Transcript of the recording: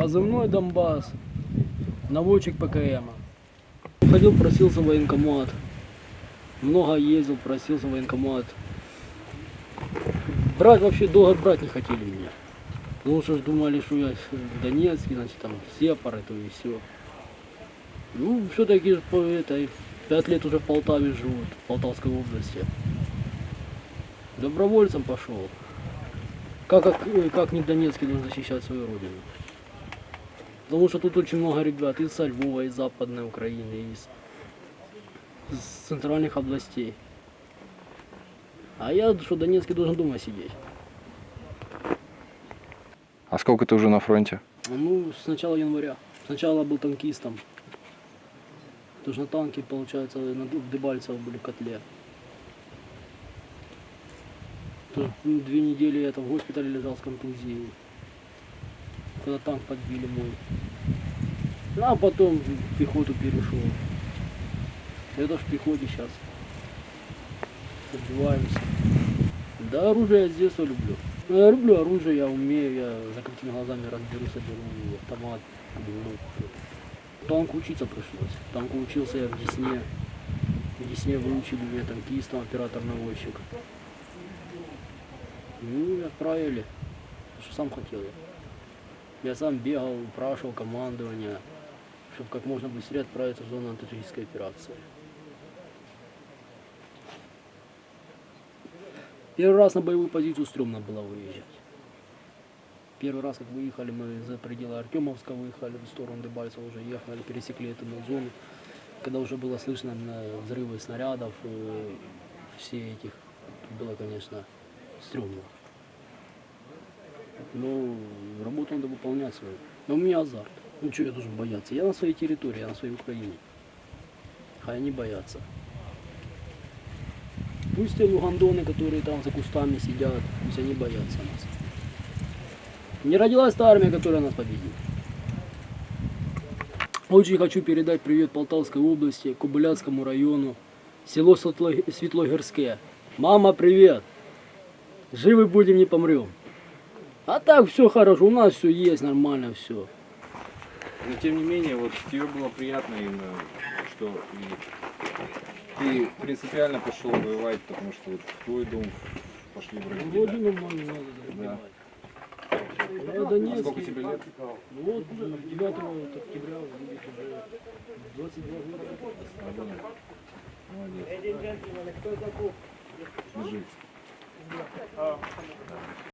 Позывной Донбасс. Наводчик ПКМ. Ходил, просился в военкомат. Много ездил, просился в военкомат. Брать вообще долго брать не хотели меня. Потому что ж думали, что я в Донецке, значит, там сепары, то и все. Ну, все-таки этой, пять лет уже в Полтаве живут, в Полтавской области. Добровольцем пошел. Как, как, э, как не в Донецке должен защищать свою родину? Потому что тут очень много ребят из Львова, из Западной Украины, из, из центральных областей. А я что, в Донецке должен дома сидеть. А сколько ты уже на фронте? Ну, с начала января. Сначала был танкистом. Тоже на танке, получается, на Дебальцево были в котле. Тут две недели я там в госпитале лежал с контузией. Когда танк подбили мой. Ну, а потом в пехоту перешел. Это в пехоте сейчас. Отбиваемся. Да, оружие я с детства люблю. Ну, я люблю оружие, я умею, я закрытыми глазами разберусь, соберу автомат, пулемет. Танку учиться пришлось. Танку учился я в Десне. В Десне выучили меня танкистом, оператор-наводчик. Ну, отправили. Что сам хотел я. Я сам бегал, упрашивал командование, чтобы как можно быстрее отправиться в зону антитеррористической операции. Первый раз на боевую позицию стрёмно было выезжать. Первый раз, как выехали, мы за пределы Артемовска выехали в сторону Дебальцева, уже ехали, пересекли эту зону. Когда уже было слышно взрывы снарядов, э, все этих, было, конечно, стрёмно. Но работу надо выполнять свою. Но у меня азарт. Ну что я должен бояться? Я на своей территории, я на своей Украине. Хай они боятся. Пусть те лугандоны, которые там за кустами сидят, пусть они боятся нас. Не родилась та армия, которая нас победит. Очень хочу передать привет Полтавской области, Кобыляцкому району, село Светло- Светлогорское. Мама, привет! Живы будем, не помрем. А так все хорошо, у нас все есть, нормально все. Но тем не менее, вот тебе было приятно именно, что и ты принципиально пошел воевать, потому что вот в твой дом пошли враги. Вроде да? нормально надо Да. Я А сколько тебе лет? Ну вот 9 октября будет уже 22 года. Молодец. Служи.